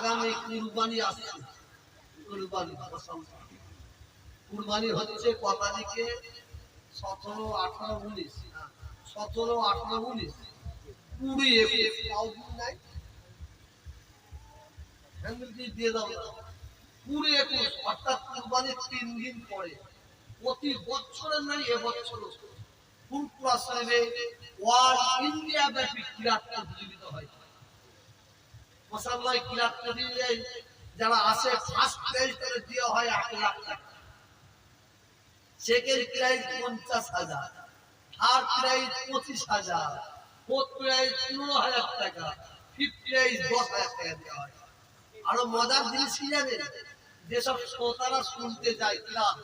আগামী কুরবানি আসছে। কুরবানি কুরবানি হচ্ছে ক তারিখে সতেরো, আঠারো, উনিশ। সতেরো, আঠারো, উনিশ। কুড়ি, একুশ। নাই। তিন দিন পরে। প্রতি নাই এবছর ইন্ডিয়া ব্যাপী ক্রীড়া প্রতিযোগিতা হয় যারা আসে ফার্স্ট প্রাইজ করে দেওয়া হয় লাখ টাকা। সেকেন্ড প্রাইজ পঞ্চাশ হাজার। থার্ড প্রাইজ পঁচিশ হাজার। ফোর্থ প্রাইজ পনেরো হাজার টাকা। ফিফথ প্রাইজ দশ হাজার টাকা দেওয়া হয়। আরও মজার জিনিস কি জানেন? যেসব শ্রোতারা শুনতে যায় ক্লাব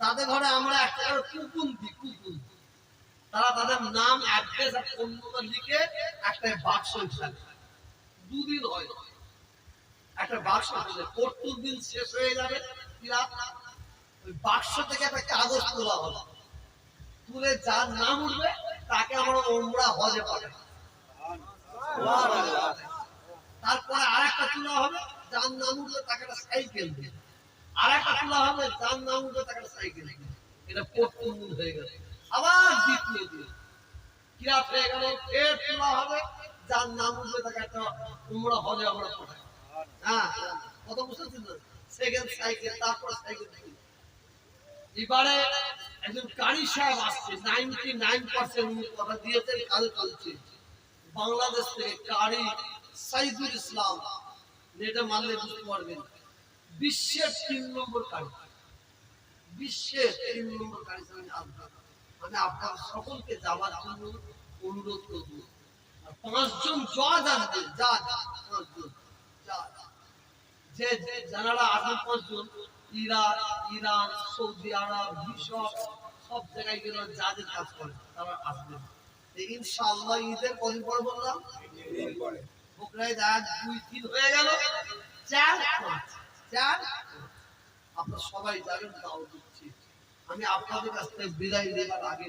তাদের ঘরে আমরা একটা করে কুপন দিই কুপন তারা তাদের নাম, অ্যাড্রেস আর ফোন নম্বর লিখে একটা বাক্স হিসাবে দুদিন হয়। একটা বাক্স হিসাবে পরশুর দিন শেষ হয়ে যাবে ওই বাক্স থেকে একটা কাগজ তোলা হলো। তুলে যার নাম উঠবে, তাকে আমরা ওমরা হজে পাঠাই তারপরে আরেকটা তোলা হবে, যার নাম উঠবে, তাকে একটা সাইকেল দিবে আরেকটা তোলা হবে, যার নাম উঠবে, তাকে একটা সাইকেল দিবে এটা প্রথম দিন হয়ে গেল। আবার দ্বিতীয় দিন। কিরাত হয়ে গেল ফের তোলা হবে যার নাম উঠবে তাকে একটা উমরা হজে আমরা পাঠাই হ্যাঁ কত বুঝতে সেকেন্ড সাইকেল তারপর সাইকেল এবারে একজন কারি সাহেব আসছে নাইনটি নাইন পার্সেন্ট কথা দিয়েছেন বাংলাদেশ থেকে কারি সাইদুল ইসলাম বুঝতে পারবেন। বিশ্বের তিন নম্বর কারি বিশ্বের তিন নম্বর কারি আমি আপনার সকলকে যাওয়ার জন্য অনুরোধ করব। পাঁচজন জজ আসবেন জাজ পাঁচজন যে যারা পাঁচজন ইরাক ইরান সৌদি আরব মিশর সব জায়গায় গেলে কাজ করে তারা ইনশাআল্লাহ ঈদের কদিন পর বললাম? বকরাই আজ দুই তিন হয়ে গেল। চার পাঁচ চার আপনারা সবাই যাবেন তাও দিচ্ছি। আমি আপনাদের কাছ থেকে বিদায় নেবার আগে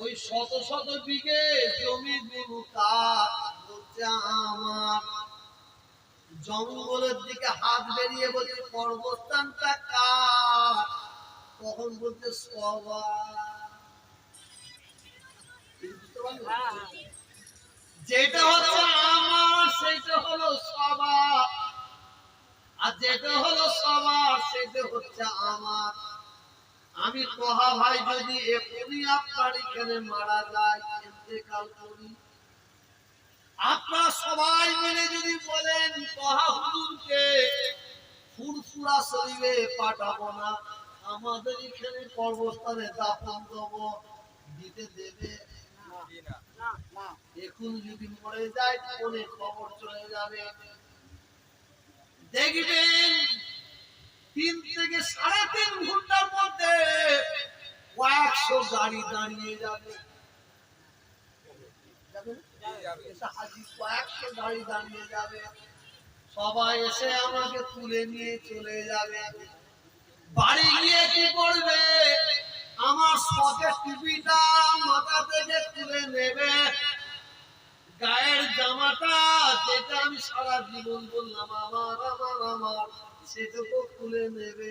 ওই শত শত বিঘে জমি বলছে আমার। জঙ্গলের দিকে হাত বেরিয়ে বলছে পর্বস্থানটা কার? তখন বলছে, সবার। যেটা হচ্ছে আমার, সেটা হলো সবার। আর যেটা হলো সবার, সেটা হচ্ছে আমার। আমি কহা, ভাই, যদি এখনই আপনার এখানে মারা যায় ইন্তেকাল করি আপনারা সবাই মিলে যদি বলেন, কহা, হুজুরকে ফুরফুরা শরীরে পাঠাবো না, আমাদের এখানে কর্মস্থানে দাপন দেব, দিতে দেবে এখন যদি মরে যায়, ফোনে খবর চলে যাবে। দেখবেন, তিন থেকে সাড়ে তিন গাড়ি দাঁড়িয়ে যাবে। সবাই এসে আমাকে তুলে নিয়ে চলে যাবে। বাড়ি গিয়ে কি করবে? আমার শখের টুপিটা মাথা থেকে তুলে নেবে। গায়ের জামাটা যেটা আমি সারা জীবন বললাম, আমার আমার আমার, সেটুকু খুলে নেবে।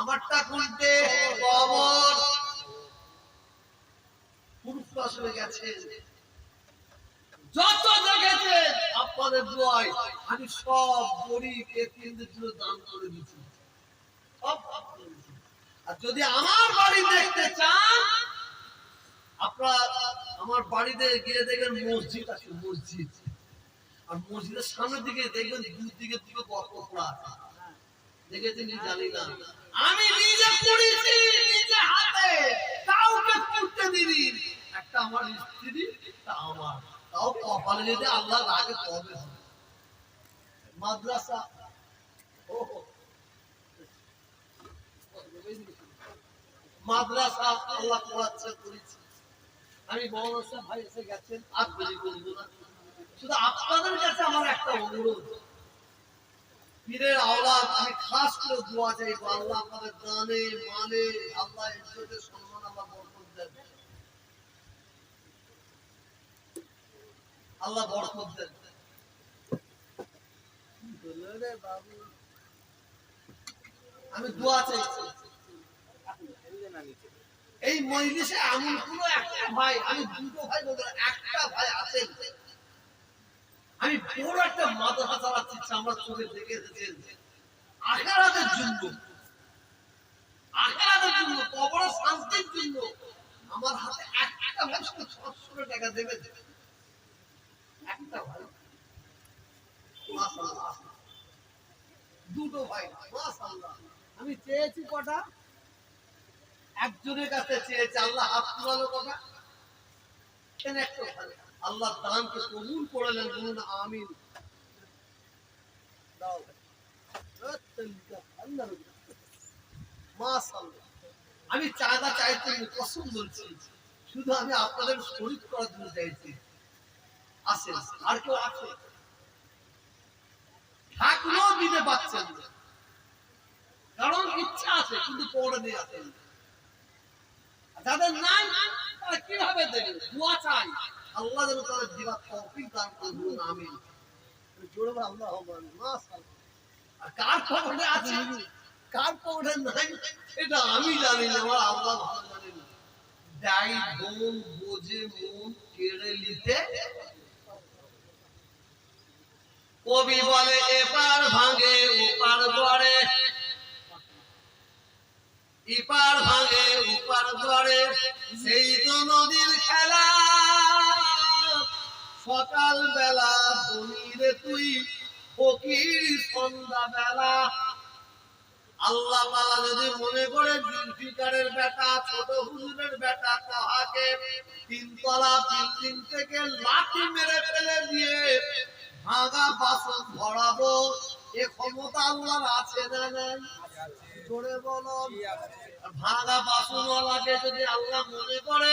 আমারটা খুলতে। কবর পুরুষ আসলে গেছে। যত দেখেছে আপনাদের দোয়ায় আমি সব গরিব এতিমদের জন্য দান করে দিচ্ছি। সব দান করে দিচ্ছি। আর যদি আমার বাড়ি দেখতে চান আপনারা আমার বাড়িতে গিয়ে দেখবেন মসজিদ আছে মসজিদ। আর মসজিদের সামনের দিকে দেখবেন দু দিকে গর্ত করা আছে। দেখেছেন জানি না। আমি নিজে করেছি নিজে হাতে। কাউকে করতে দিনি একটা আমার স্ত্রী তা আমার। তাও কপালে যদি আল্লাহ রাগে তবে হবে। মাদ্রাসা ও মাদ্রাসা, আল্লাহ পড়াচ্ছে করেছি আমি মহারাষ্ট্র ভাই এসে গেছেন, আর দেরি করব না। শুধু আপনাদের কাছে আমার একটা অনুরোধ। পীরের আওলাদ, আমি খাস করে দোয়া চাইব, আল্লাহ দানে মানে আল্লাহ সম্মান আল্লাহ বরকত দেন। আল্লাহ বরকত দেন? আমি দোয়া এই মজলিসে এমন একটা ভাই, আমি দুটো ভাই বলতে একটা ভাই আছেন। আমি বড় একটা মাদ্রাসা চালাচ্ছি আমরা চোখে দেখে এসেছেন আখেরাতের জন্য আখেরাতের জন্য, কবর শান্তির জন্য আমার হাতে একটা শুধু ছশো টাকা দেবে। একটা ভাই। দুটো ভাই আমি চেয়েছি কটা? একজনের কাছে চেয়েছে, আল্লাহ হাত তুলালো কটা? একটা ভাই। আল্লাহ দানকে কবুল করলেন বলুন, আমিন। আমি চাঁদা চাইতে কসম বলছি শুধু আমি আপনাদের শরীর করার জন্য চাইছি আসেন, আর কেউ আছে? থাকলেও দিতে পারছেন কারণ ইচ্ছা আছে, কিন্তু পড়ে দিয়ে আর যাদের নাই, তারা কীভাবে দেবে? দোয়া চাই। আল্লাহ যেন তৌফিক দান আমিন। জোরে কার আছে? কার নাই? এটা আমি জানি না, আমার আল্লাহ ভালো জানেন দাই বোন, বোঝে মন, কেড়ে নিতে। কবি বলে এপার ভাঙে ওপার গড়ে ইপার ভাঙে উপার গড়ে সেই তো নদীর খেলা। সকাল বেলা বলিরে তুই ফকির সন্ধ্যা বেলা আল্লাহ যদি মনে করে জুলফিকারের বেটা, ছোট হুজুরের বেটা তাহাকে তিনতলা বিল্ডিং থেকে লাঠি মেরে ফেলে দিয়ে ভাঙা বাসন ধরাবো। এ ক্ষমতা আল্লাহর আছে না বলো। ভাঙা বাসনওয়ালাকে যদি আল্লাহ মনে করে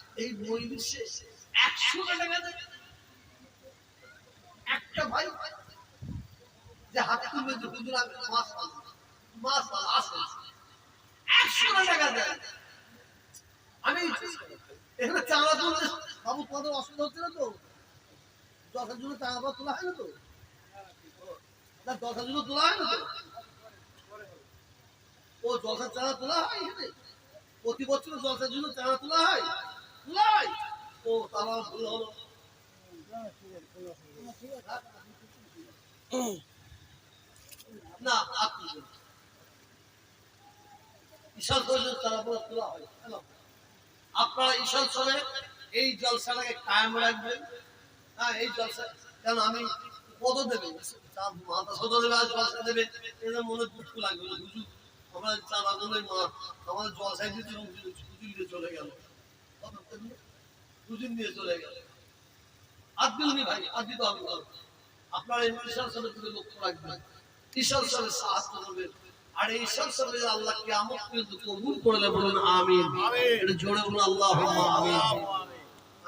এই একটা ভাই যে হাতে তুলবে মাস মাস একশো টাকা দেয় আমি এখানে চাঁদা তুলতে বাবু কত অসুবিধা হচ্ছে না তো? জন্য চাঁদা তোলা হয় না তো? না জন্য তোলা হয় না তো? ও জলসার চাঁদা তোলা হয় এখানে? প্রতি বছর জলসার জন্য চাঁদা তোলা হয়? আপনারা ঈশান চলে এই জলসাটাকে কায়েম রাখবেন। হ্যাঁ এই জলসা কেন আমি কত দেবে? মাথা শত দেবে আর জলসা দেবে। মনে দুঃখ লাগবে না হুজুর আমরা মা আমাদের জলসায় দিতে চলে গেল। হুজুর নিয়ে চলে গেল। আর দিলনি ভাই দিতে হবে না। আপনারা এই ঈশান সাহেবের দিকে লক্ষ্য রাখবেন। ঈশান সাহেবের সাহায্য করবেন। আর এই ঈশান সাহেবের আল্লাহ কিয়ামত পর্যন্ত কবুল করলে বলুন আমিন। এটা জোরে বলুন আল্লাহ আমিন।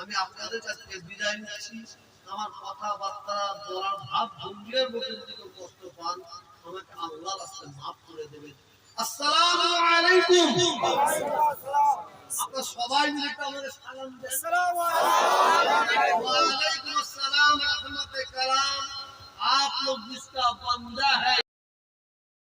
আমি আপনাদের কাছ থেকে বিদায় নিচ্ছি। আমার কথাবার্তা বলার ভাব ভঙ্গির মুখের দিকে কষ্ট পান। আমাকে আল্লাহ রাস্তায় মাফ করে দেবেন। আসসালামু আলাইকুম। আপনারা সবাই মিলে একটু আমাদের সালাম দেন वालेकुम अस्सलाम रहमत कलाम आप लोग जिसका बंदा है